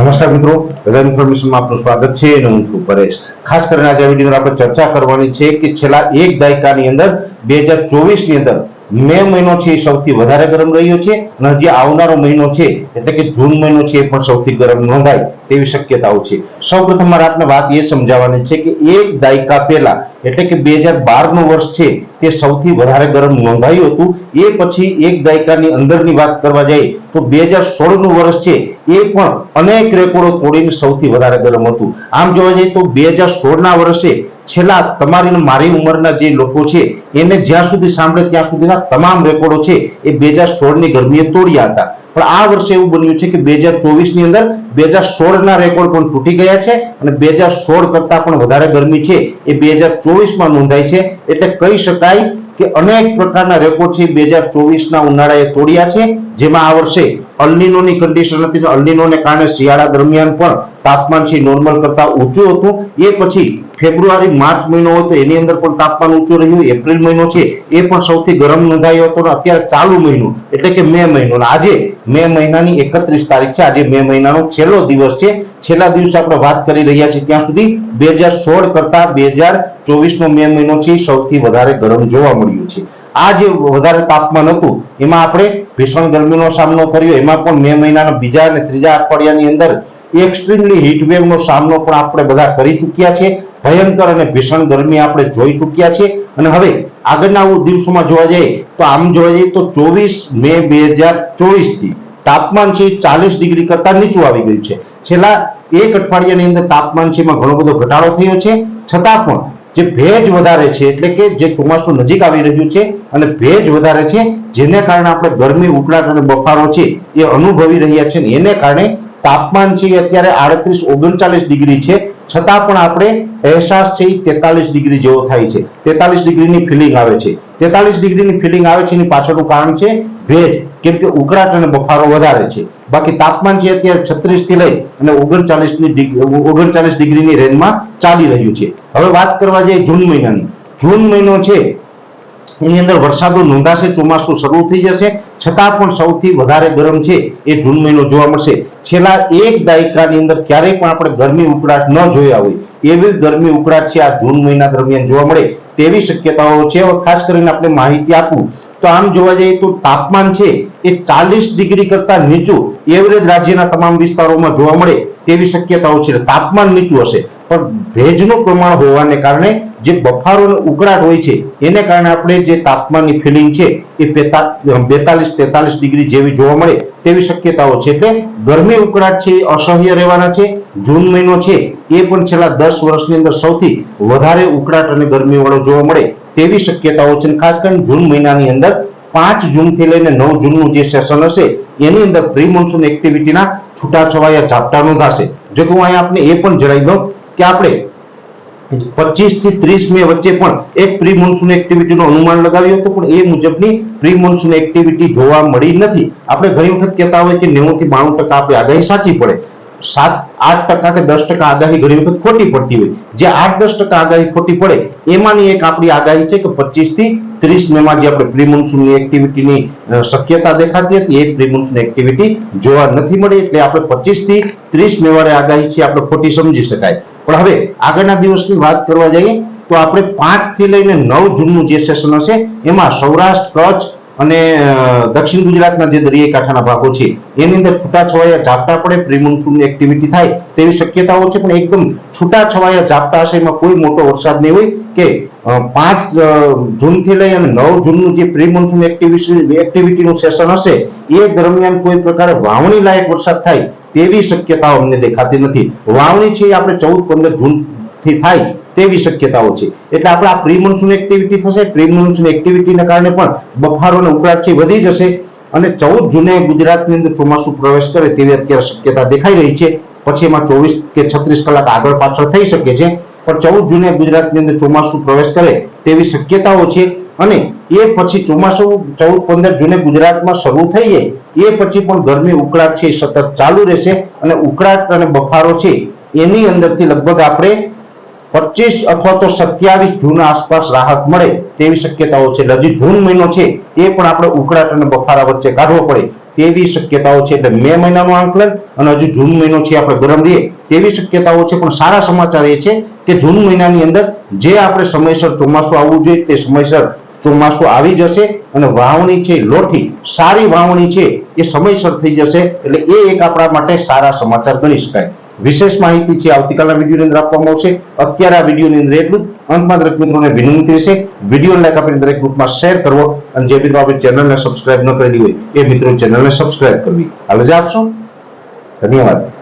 નમસ્કાર મિત્રો. વેધર ઇન્ફોર્મેશનમાં આપનું સ્વાગત છે અને હું છું પરેશ. ખાસ કરીને આજે વીડિયો આપણે ચર્ચા કરવાની છે કે છેલ્લા એક દાયકાની અંદર, બે હજાર ચોવીસની અંદર મે મહિનો છે એ સૌથી વધારે ગરમ રહ્યો છે અને જે આવનારો મહિનો છે, એટલે કે જૂન મહિનો છે એ પણ સૌથી ગરમ નોંધાય તેવી શક્યતાઓ છે. સૌપ્રથમ મારે વાત એ સમજાવવાની છે કે એક દાયકા પહેલા, એટલે કે બે હજાર બારનું વર્ષ છે, તે સૌથી વધારે ગરમ નોંધાયું હતું. એ પછી એક દાયકાની અંદરની વાત કરવા જઈએ તો બે હજારનું વર્ષ છે, એ પણ અનેક રેકોર્ડો તોડીને સૌથી વધારે ગરમ હતું. આમ જોવા જઈએ તો બે હજાર ના વર્ષે છેલ્લા તમારી મારી ઉંમરના જે લોકો છે, એને જ્યાં સુધી સાંભળે ત્યાં સુધીના તમામ રેકોર્ડો છે, એ બે હજારની ગરમીએ તોડ્યા હતા. પણ આ વર્ષે એવું બન્યું છે કે બે હજારની અંદર બે હજાર ના રેકોર્ડ પણ તૂટી ગયા છે અને બે હજાર સોળ કરતા પણ વધારે ગરમી છે, એ બે હજાર ચોવીસમાં નોંધાઈ છે. એટલે કહી શકાય કે અનેક પ્રકારના રેકોર્ડ છે બે હજાર ચોવીસના ઉનાળાએ તોડ્યા છે. જેમાં આ વર્ષે અલ્નિનોની કન્ડિશન હતી અલ્નિનોને કારણે શિયાળા દરમિયાન પણ તાપમાન છે નોર્મલ કરતા ઊંચું હતું. એ પછી ફેબ્રુઆરી, માર્ચ મહિનો હતો એની અંદર પણ તાપમાન ઊંચું રહ્યું. એપ્રિલ મહિનો છે એ પણ સૌથી ગરમ નોંધાયો હતો અત્યારે ચાલુ મહિનો, એટલે કે મે મહિનો. આજે મે મહિનાની એકત્રીસ તારીખ છે. આજે મે મહિનાનો છેલ્લો દિવસ છે. છેલ્લા દિવસે આપણે વાત કરી રહ્યા છીએ ત્યાં સુધી બે હજાર સોળ કરતા બે હજાર ચોવીસનો મે મહિનો છે સૌથી વધારે ગરમ જોવા મળ્યું છે. આ જે વધારે તાપમાન હતું, એમાં આપણે ભીષણ ગરમીનો સામનો કર્યો. એમાં પણ મે મહિનાના બીજા અને ત્રીજા અઠવાડિયાની અંદર એક્સ્ટ્રીમલી હીટ વેવનો સામનો પણ આપણે બધા કરી ચૂક્યા છે ભયંકર અને ભીષણ ગરમી આપણે જોઈ ચૂક્યા છે અને હવે આગળના દિવસોમાં જોવા જઈએ, તો આમ જોવા જઈએ તો ચોવીસ મે બે હજાર ચોવીસથી તાપમાન છે ચાલીસ ડિગ્રી કરતા નીચું આવી ગયું છે. છેલ્લા એક અઠવાડિયાની અંદર તાપમાન છે એમાં ઘણો બધો ઘટાડો થયો છે. છતાં પણ જે ભેજ વધારે છે, એટલે કે જે ચોમાસું નજીક આવી રહ્યું છે અને ભેજ વધારે છે, જેને કારણે આપણે ગરમી, ઉકળાટ અને બફારો છે એ અનુભવી રહ્યા છે ને એને કારણે તાપમાન છે અત્યારે આડત્રીસ, ઓગણચાલીસ ડિગ્રી છે, છતાં પણ આપણે અહેસાસ છે એ તેતાલીસ ડિગ્રી જેવો થાય છે. તેતાલીસ ડિગ્રીની ફિલિંગ આવે છે. તેતાલીસ ડિગ્રીની ફિલિંગ આવે છે એની પાછળનું કારણ છે ભેજ, કેમ કે ઉકળાટ અને બફારો વધારે છે. બાકી તાપમાન છે અત્યારે છત્રીસથી લઈ અને ઓગણચાલીસની ઓગણચાલીસ ડિગ્રીની રેન્જમાં ચાલી રહ્યું છે. હવે વાત કરવા જઈએ જૂન મહિનાની. જૂન મહિનો છે, એની અંદર વરસાદો નોંધાશે, ચોમાસું શરૂ થઈ જશે. છતાં પણ સૌથી વધારે ગરમ છે એ જૂન મહિનો જોવા મળશે. છેલ્લા એક દાયકાની અંદર ક્યારેય પણ આપણે ગરમી ઉકળાટ ન જોયા હોય. એવી ગરમી ઉકળાટ છે આ જૂન મહિના દરમિયાન જોવા મળે તેવી શક્યતાઓ છે. ખાસ કરીને આપણે માહિતી આપું. તો આમ જોવા જઈએ તો તાપમાન છે એ ચાલીસ ડિગ્રી કરતા નીચું એવરેજ રાજ્યના તમામ વિસ્તારોમાં જોવા મળે તેવી શક્યતાઓ છે તાપમાન નીચું હશે. પણ ભેજનું પ્રમાણ હોવાને કારણે જે બફારો ઉકળાટ હોય છે, એને કારણે આપણે જે તાપમાનની ફિલિંગ છે, એ બેતાલીસ, તેતાલીસ ડિગ્રી જેવી જોવા મળે તેવી શક્યતાઓ છે. એટલે ગરમી, ઉકળાટ છે અસહ્ય રહેવાના છે. જૂન મહિનો છે, એ પણ છેલ્લા દસ વર્ષની અંદર સૌથી વધારે ઉકળાટ અને ગરમી વાળો જોવા મળે તેવી શક્યતાઓ છે. ખાસ કરીને જૂન મહિનાની અંદર પાંચ જૂનથી લઈને નવ જૂનનું જે સેશન હશે, એની અંદર પ્રી મોન્સૂન એક્ટિવિટીના છૂટાછવાયા ઝાપટા નોંધાશે. જો કે હું અહીંયા આપને એ પણ જણાવી દઉં કે આપણે પચીસથી ત્રીસ મે વચ્ચે પણ એક પ્રી મોન્સૂન એક્ટિવિટીનું અનુમાન લગાવ્યું હતું, પણ એ મુજબની પ્રી મોન્સૂન એક્ટિવિટી જોવા મળી નથી. આપણે ઘણી વખત કહેતા હોય કે નેવું થી બાણું ટકા આપણી આગાહી સાચી પડે. સાત, આઠ ટકા કે દસ ટકા આગાહી ઘણી વખત ખોટી પડતી હોય. જે આઠ, દસ ટકા આગાહી ખોટી પડે, એમાંની એક આપણી આગાહી છે કે પચીસથી ત્રીસ મેમાં જે આપણે પ્રી મોન્સૂનની એક્ટિવિટીની શક્યતા દેખાતી હતી, એ પ્રી મોન્સૂન એક્ટિવિટી જોવા નથી મળી. એટલે આપણે પચીસથી ત્રીસ મેવારે આગાહી છે, આપણે ખોટી સમજી શકાય. પણ હવે આગળના દિવસની વાત કરવા જઈએ, તો આપણે પાંચથી લઈને નવ જૂનનું જે સેશન હશે, એમાં સૌરાષ્ટ્ર, કચ્છ અને દક્ષિણ ગુજરાતના જે દરિયાઈ કાંઠાના ભાગો છે, એની અંદર છૂટાછવાયા ઝાપટા પડે પ્રી એક્ટિવિટી થાય તેવી શક્યતાઓ છે, પણ એકદમ છૂટાછવાયા ઝાપટા હશે, એમાં કોઈ મોટો વરસાદ નહીં હોય કે પાંચ જૂનથી લઈ અને નવ જૂનનું જે પ્રિમોન્સૂન એક્ટિવિટી એક્ટિવિટીનું સેશન હશે, એ દરમિયાન કોઈ પ્રકારે વાવણી લાયક વરસાદ થાય તેવી શક્યતાઓ અમને દેખાતી નથી. વાવણી છે આપણે ચૌદ, પંદર જૂન થી થાય તેવી શક્યતાઓ છે. એટલે આપણે આ પ્રી મોન્સૂન એક્ટિવિટી થશે. પ્રી મોન્સૂન એક્ટિવિટીના કારણે પણ બફારો અને ઉકળાટ છે વધી જશે અને ચૌદ જૂને ગુજરાતની અંદર ચોમાસું પ્રવેશ કરે તેવી અત્યારે શક્યતા દેખાઈ રહી છે. પછી એમાં ચોવીસ કે છત્રીસ કલાક આગળ પાછળ થઈ શકે છે. પણ ચૌદ જૂને ગુજરાતની અંદર ચોમાસું પ્રવેશ કરે તેવી શક્યતાઓ છે. અને એ પછી ચોમાસું ચૌદ પંદર જૂને ગુજરાતમાં શરૂ થઈ જાય એ પછી પણ ગરમી ઉકળાટ છે સતત ચાલુ રહેશે. અને ઉકળાટ અને બફારો છે એની અંદરથી લગભગ આપણે પચીસ અથવા તો સત્યાવીસ જૂન આસપાસ રાહત મળે તેવી શક્યતાઓ છે. હજી જૂન મહિનો છે, એ પણ આપણે ઉકળાટ અને બફારા વચ્ચે કાઢવો પડે તેવી શક્યતાઓ છે. એટલે મે મહિનાનું આંકલન અને હજુ જૂન મહિનો છે, આપણે ગરમ રહીએ તેવી શક્યતાઓ છે. પણ સારા સમાચાર એ છે કે જૂન મહિનાની અંદર જે આપણે સમયસર ચોમાસું આવવું જોઈએ, તે સમયસર ચોમાસું આવી જશે અને વાવણી છે, લોઠી સારી વાવણી છે, એ સમયસર થઈ જશે. એટલે એ એક આપણા માટે સારા સમાચાર ગણી શકાય. વિશેષ માહિતી છે. આવતીકાલના વિડીયોની અંદર આપવામાં આવશે. અત્યારે આ વિડીયોની અંદર એટલું. અંતમાં દરેક મિત્રોને વિનંતી છે વીડિયો લાઈક આપીને દરેક ગ્રુપમાં શેર કરવો. અને જે મિત્રો આપણે ચેનલને સબસ્ક્રાઇબ ન કરેલી હોય, એ મિત્રો ચેનલને સબસ્ક્રાઇબ કરવી. હાલ જ આપશો. ધન્યવાદ.